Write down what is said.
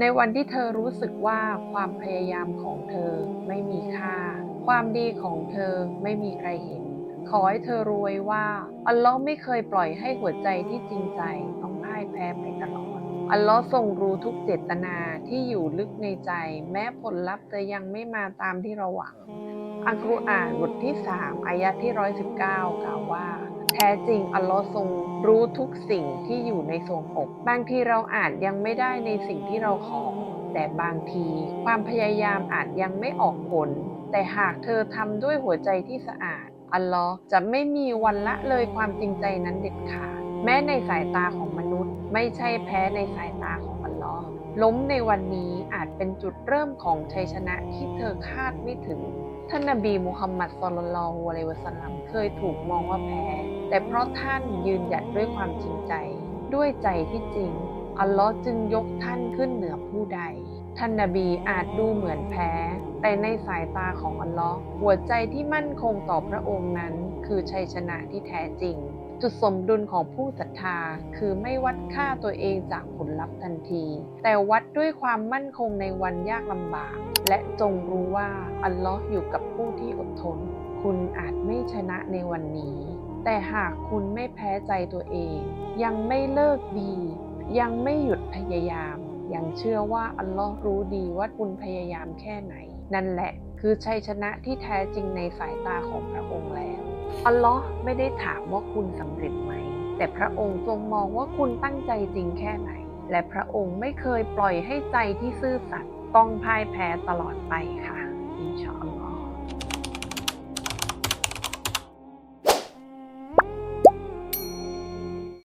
ในวันที่เธอรู้สึกว่าความพยายามของเธอไม่มีค่า ความดีของเธอไม่มีใครเห็น ขอให้เธอรู้ไว้ว่า อัลลอฮ์ไม่เคยปล่อยให้หัวใจที่จริงใจต้องพ่ายแพ้ไปตลอด อัลลอฮ์ทรงรู้ทุกเจตนาที่อยู่ลึกในใจ แม้ผลลัพธ์จะยังไม่มาตามที่เราหวัง อัลกุรอานบทที่3อายะที่ 119 กล่าวว่า แท้จริงอัลลอฮ์ทรงรู้ทุกสิ่งที่อยู่ในทรวงอก บางทีเราอาจยังไม่ได้ในสิ่งที่เราขอ แต่บางทีความพยายามอาจยังไม่ออกผล แต่หากเธอทำด้วยหัวใจที่สะอาด อัลลอฮ์จะไม่มีวันละเลยความจริงใจนั้นเด็ดขาด แม้ในสายตาของมนุษย์ ไม่ใช่แพ้ในสายตาของอัลลอฮ์ล้มในวันนี้อาจเป็นจุดเริ่มของชัยชนะที่เธอคาดไม่ถึง ท่านนบีมุฮัมมัดสุลลัลลอฮุอะลัยวะสัลลัมเคยถูกมองว่าแพ้ แต่เพราะท่านยืนหยัดด้วยความจริงใจ ด้วยใจที่จริง อัลลอฮ์จึงยกท่านขึ้นเหนือผู้ใด ท่านนบีอาจดูเหมือนแพ้ แต่ในสายตาของอัลลอฮ์หัวใจที่มั่นคงต่อพระองค์นั้น คือชัยชนะที่แท้จริง จุดสมดุลของผู้ศรัทธาคือไม่วัดค่าตัวเองจากผลลัพธ์ทันที แต่วัดด้วยความมั่นคงในวันยากลำบาก และจงรู้ว่าอัลลอฮ์อยู่กับผู้ที่อดทน คุณอาจไม่ชนะในวันนี้ แต่หากคุณไม่แพ้ใจตัวเอง ยังไม่เลิกดี ยังไม่หยุดพยายาม ยังเชื่อว่าอัลลอฮ์รู้ดีว่าคุณพยายามแค่ไหน นั่นแหละคือชัยชนะที่แท้จริงในสายตาของพระองค์แล้ว อัลลอฮ์ไม่ได้ถามว่าคุณสำเร็จไหม แต่พระองค์ทรงมองว่าคุณตั้งใจจริงแค่ไหน และพระองค์ไม่เคยปล่อยให้ใจที่ซื่อสัตย์ต้องพ่ายแพ้ตลอดไปค่ะ